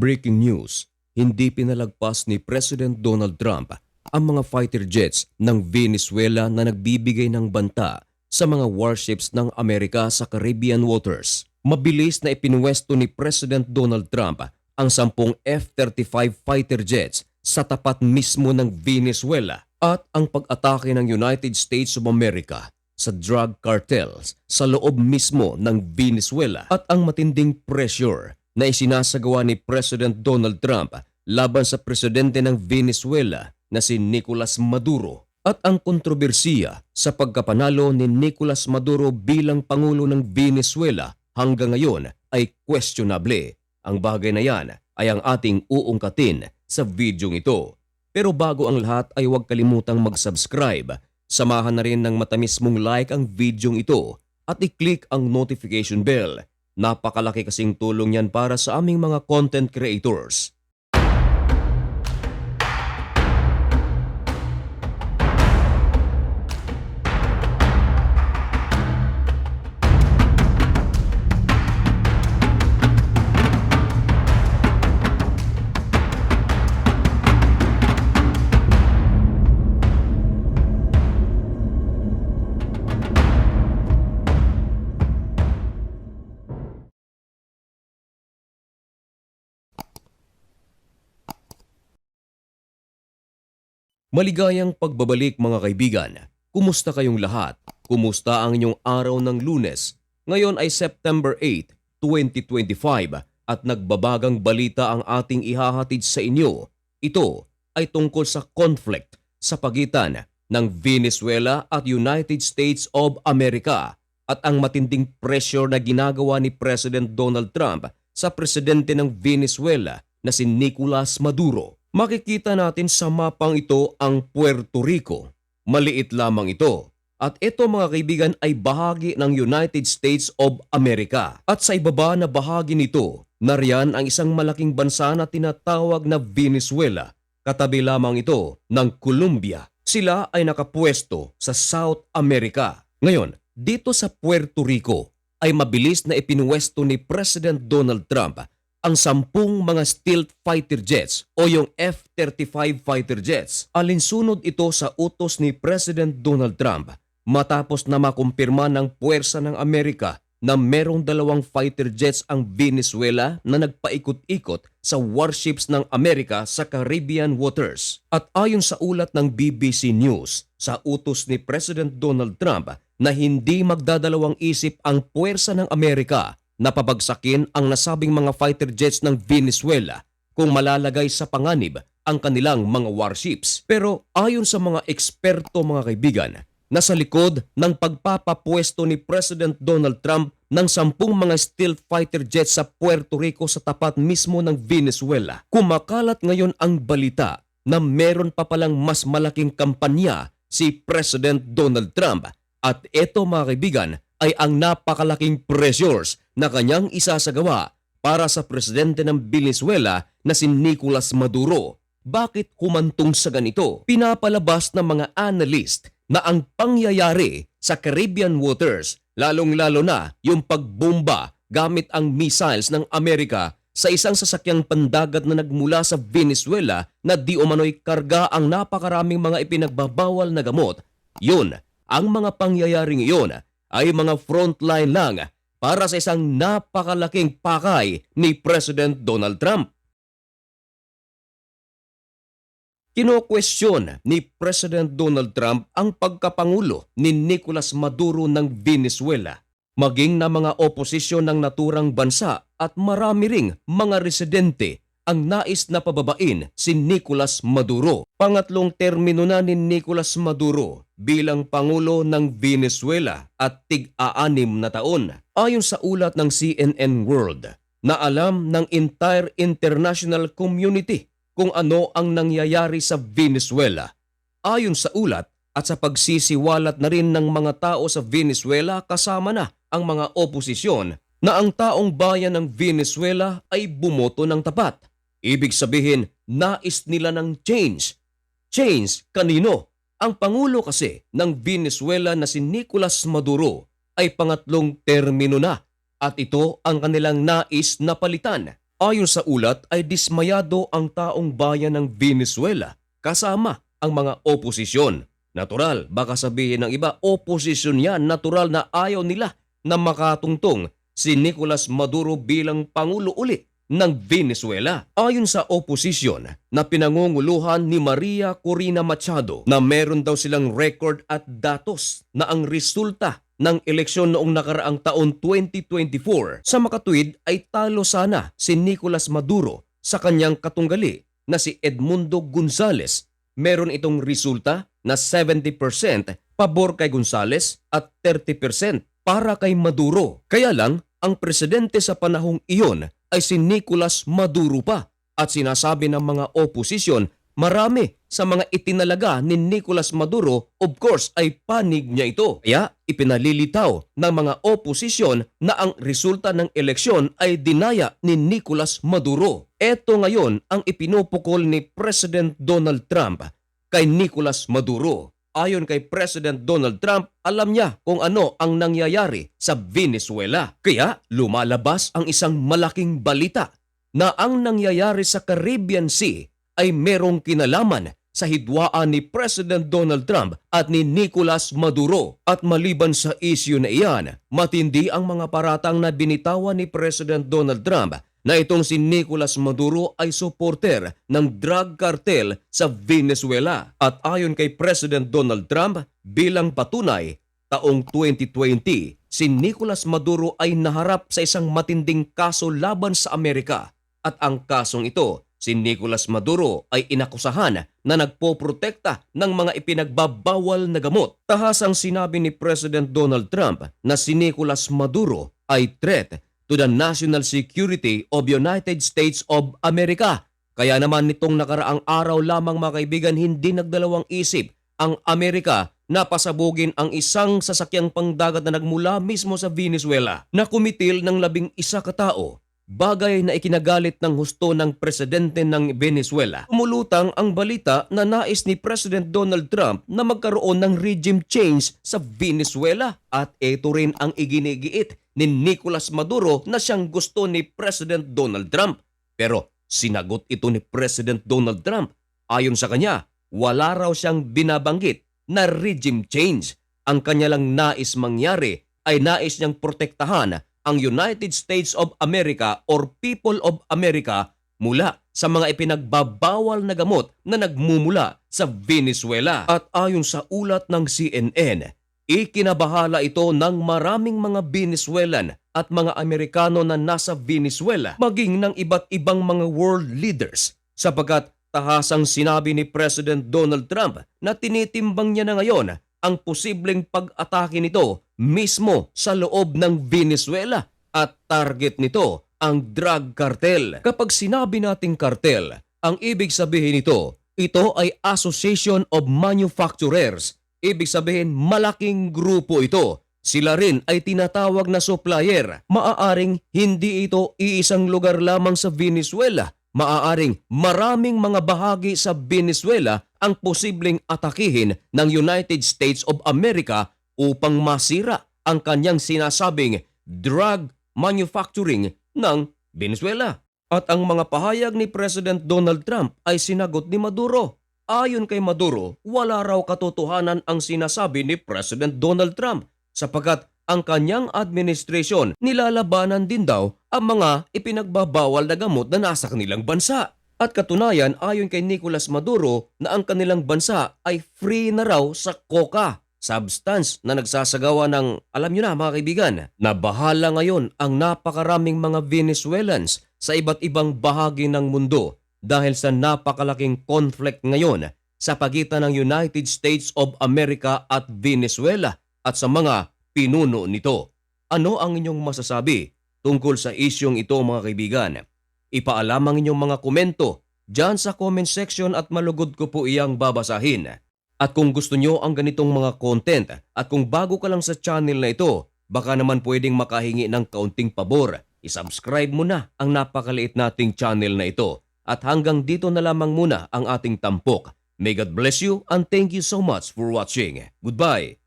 Breaking news, hindi pinalagpas ni President Donald Trump ang mga fighter jets ng Venezuela na nagbibigay ng banta sa mga warships ng Amerika sa Caribbean waters. Mabilis na ipinwesto ni President Donald Trump ang sampung F-35 fighter jets sa tapat mismo ng Venezuela at ang pag-atake ng United States of America sa drug cartels sa loob mismo ng Venezuela at ang matinding pressure na isinasagawa ni President Donald Trump laban sa presidente ng Venezuela na si Nicolas Maduro at ang kontrobersiya sa pagkapanalo ni Nicolas Maduro bilang Pangulo ng Venezuela hanggang ngayon ay questionable. Ang bagay na yan ay ang ating uungkatin sa videong ito. Pero bago ang lahat ay huwag kalimutang mag-subscribe. Samahan na rin ng matamis mong like ang videong ito at i-click ang notification bell. Napakalaki kasing tulong yan para sa aming mga content creators. Maligayang pagbabalik mga kaibigan. Kumusta kayong lahat? Kumusta ang inyong araw ng lunes? Ngayon ay September 8, 2025 at nagbabagang balita ang ating ihahatid sa inyo. Ito ay tungkol sa conflict sa pagitan ng Venezuela at United States of America at ang matinding pressure na ginagawa ni President Donald Trump sa presidente ng Venezuela na si Nicolas Maduro. Makikita natin sa mapang ito ang Puerto Rico. Maliit lamang ito. At ito mga kaibigan ay bahagi ng United States of America. At sa ibaba na bahagi nito, nariyan ang isang malaking bansa na tinatawag na Venezuela. Katabi lamang ito ng Colombia. Sila ay nakapwesto sa South America. Ngayon, dito sa Puerto Rico ay mabilis na ipinwesto ni President Donald Trump ang sampung mga stealth fighter jets o yung F-35 fighter jets. Alinsunod ito sa utos ni President Donald Trump matapos na makumpirma ng puwersa ng Amerika na merong dalawang fighter jets ang Venezuela na nagpaikot-ikot sa warships ng Amerika sa Caribbean waters. At ayon sa ulat ng BBC News, sa utos ni President Donald Trump na hindi magdadalawang isip ang puwersa ng Amerika na pabagsakin ang nasabing mga fighter jets ng Venezuela kung malalagay sa panganib ang kanilang mga warships. Pero ayon sa mga eksperto mga kaibigan, nasa likod ng pagpapapwesto ni President Donald Trump ng sampung mga stealth fighter jets sa Puerto Rico sa tapat mismo ng Venezuela. Kumakalat ngayon ang balita na meron pa palang mas malaking kampanya si President Donald Trump. At ito mga kaibigan ay ang napakalaking pressures na kanyang isasagawa para sa presidente ng Venezuela na si Nicolas Maduro. Bakit humantong sa ganito? Pinapalabas ng mga analyst na ang pangyayari sa Caribbean waters, lalong-lalo na yung pagbomba gamit ang missiles ng Amerika sa isang sasakyang pandagat na nagmula sa Venezuela na di umano'y karga ang napakaraming mga ipinagbabawal na gamot. Yun, ang mga pangyayaring iyon ay mga frontline lang para sa isang napakalaking pakay ni President Donald Trump. Kino-question ni President Donald Trump ang pagkapangulo ni Nicolas Maduro ng Venezuela, maging na mga oposisyon ng naturang bansa at marami ring mga residente ang nais na pababain si Nicolas Maduro. Pangatlong termino na ni Nicolas Maduro bilang Pangulo ng Venezuela at tig-aanim na taon. Ayon sa ulat ng CNN World na alam ng entire international community kung ano ang nangyayari sa Venezuela. Ayon sa ulat at sa pagsisiwalat na rin ng mga tao sa Venezuela kasama na ang mga oposisyon na ang taong bayan ng Venezuela ay bumoto ng tapat. Ibig sabihin, nais nila ng change. Change kanino? Ang Pangulo kasi ng Venezuela na si Nicolas Maduro ay pangatlong termino na at ito ang kanilang nais na palitan. Ayon sa ulat ay dismayado ang taong bayan ng Venezuela kasama ang mga oposisyon. Natural, baka sabihin ng iba, oposisyon yan. Natural na ayaw nila na makatungtong si Nicolas Maduro bilang Pangulo uli ng Venezuela. Ayon sa oposisyon na pinangunguluhan ni Maria Corina Machado na meron daw silang record at datos na ang resulta ng eleksyon noong nakaraang taon 2024 sa makatwid ay talo sana si Nicolas Maduro sa kanyang katunggali na si Edmundo Gonzales. Meron itong resulta na 70% pabor kay Gonzales at 30% para kay Maduro. Kaya lang, ang presidente sa panahong iyon ay si Nicolas Maduro pa at sinasabi ng mga oposisyon marami sa mga itinalaga ni Nicolas Maduro of course ay panig niya ito. Kaya ipinalilitaw ng mga oposisyon na ang resulta ng eleksyon ay dinaya ni Nicolas Maduro. Ito ngayon ang ipinupukol ni President Donald Trump kay Nicolas Maduro. Ayon kay President Donald Trump, alam niya kung ano ang nangyayari sa Venezuela. Kaya lumalabas ang isang malaking balita na ang nangyayari sa Caribbean Sea ay merong kinalaman sa hidwaan ni President Donald Trump at ni Nicolas Maduro. At maliban sa issue na iyan, matindi ang mga paratang na binitawan ni President Donald Trump na itong si Nicolas Maduro ay supporter ng drug cartel sa Venezuela. At ayon kay President Donald Trump, bilang patunay, taong 2020, si Nicolas Maduro ay naharap sa isang matinding kaso laban sa Amerika. At ang kasong ito, si Nicolas Maduro ay inakusahan na nagpoprotekta ng mga ipinagbabawal na gamot. Tahasang sinabi ni President Donald Trump na si Nicolas Maduro ay threat to the national security of United States of America. Kaya naman nitong nakaraang araw lamang mga kaibigan hindi nagdalawang isip ang Amerika na pasabugin ang isang sasakyang pangdagat na nagmula mismo sa Venezuela na kumitil ng labing isa katao bagay na ikinagalit ng husto ng presidente ng Venezuela. Umulutang ang balita na nais ni President Donald Trump na magkaroon ng regime change sa Venezuela at ito rin ang iginigiit ni Nicolas Maduro na siyang gusto ni President Donald Trump. Pero sinagot ito ni President Donald Trump. Ayon sa kanya, wala raw siyang binabanggit na regime change. Ang kanya lang nais mangyari ay nais niyang protektahan ang United States of America or People of America mula sa mga ipinagbabawal na gamot na nagmumula sa Venezuela. At ayon sa ulat ng CNN, ikinabahala ito ng maraming mga Venezuelan at mga Amerikano na nasa Venezuela maging ng iba't ibang mga world leaders sapagkat tahasang sinabi ni President Donald Trump na tinitimbang niya na ngayon ang posibleng pag-atake nito mismo sa loob ng Venezuela at target nito ang drug cartel. Kapag sinabi nating cartel, ang ibig sabihin nito, ito ay Association of Manufacturers. Ibig sabihin malaking grupo ito. Sila rin ay tinatawag na supplier. Maaaring hindi ito iisang lugar lamang sa Venezuela. Maaaring maraming mga bahagi sa Venezuela ang posibleng atakihin ng United States of America upang masira ang kanyang sinasabing drug manufacturing ng Venezuela. At ang mga pahayag ni President Donald Trump ay sinagot ni Maduro. Ayon kay Maduro, wala raw katotohanan ang sinasabi ni President Donald Trump sapagkat ang kanyang administrasyon nilalabanan din daw ang mga ipinagbabawal na gamot na nasa kanilang bansa. At katunayan ayon kay Nicolas Maduro na ang kanilang bansa ay free na raw sa coca, substance na nagsasagawa ng, alam nyo na mga kaibigan, na bahala ngayon ang napakaraming mga Venezuelans sa iba't ibang bahagi ng mundo dahil sa napakalaking conflict ngayon sa pagitan ng United States of America at Venezuela at sa mga pinuno nito. Ano ang inyong masasabi tungkol sa isyong ito mga kaibigan? Ipaalam ang inyong mga komento dyan sa comment section at malugod ko po iyang babasahin. At kung gusto nyo ang ganitong mga content at kung bago ka lang sa channel na ito, baka naman pwedeng makahingi ng kaunting pabor. I-subscribe mo na ang napakaliit nating channel na ito. At hanggang dito na lamang muna ang ating tampok. May God bless you and thank you so much for watching. Goodbye!